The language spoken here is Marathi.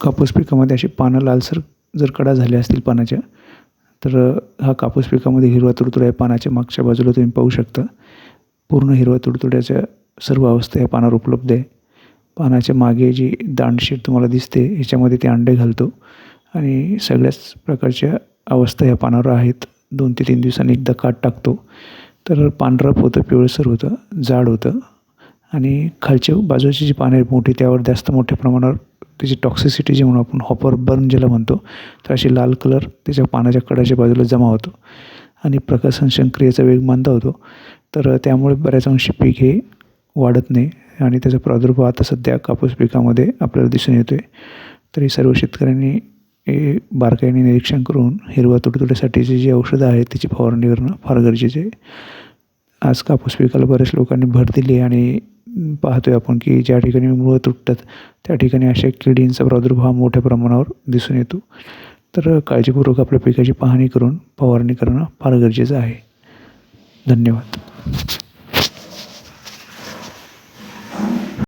कापूस पिकामध्ये अशी पानं लालसर जर कडा झाल्या असतील पानाच्या तर हा कापूस पिकामध्ये हिरवा तुडतुडा आहे पानाच्या मागच्या बाजूला तुम्ही पाहू शकता. पूर्ण हिरव्या तुडतुड्याच्या सर्व अवस्था या पानावर उपलब्ध आहे. पानाच्या मागे जी दांडशीट तुम्हाला दिसते ह्याच्यामध्ये ते अंडे घालतो आणि सगळ्याच प्रकारच्या अवस्था या पानावर आहेत. दोन ते तीन दिवसांनी एकदा काट टाकतो. तर पांढरप होतं पिवळसर होतं जाड होतं आणि खालच्या बाजूची जी पानं आहेत मोठी त्यावर जास्त मोठ्या प्रमाणावर त्याची टॉक्सिसिटी जी म्हणून आपण हॉपर बर्न ज्याला म्हणतो तर अशी लाल कलर त्याच्या पानाच्या कडाच्या बाजूला जमा होतो. आणि प्रकाशसंश्लेषण क्रियेचा वेग मंदा होतो. तर त्यामुळे बऱ्याच अंशी पीक हे वाढत नाही. आणि त्याचा प्रादुर्भाव आता सध्या कापूस पिकामध्ये आपल्याला दिसून येतो आहे तरी सर्व शेतकऱ्यांनी हे बारकाईने निरीक्षण करून हिरवा तुडतुड्यासाठीची जी औषधं आहेत त्याची फवारणी करणं फार गरजेचे आहे. आज कापूस पिकाला बऱ्याच लोकांनी भर दिली आणि पाहतो आहे आपण की ज्या ठिकाणी मुळं तुटतात त्या ठिकाणी अशा किडींचा प्रादुर्भाव मोठ्या प्रमाणावर दिसून येतो. तर काळजीपूर्वक आपल्या पिकाची पाहणी करून फवारणी करणं फार गरजेचं आहे. धन्यवाद.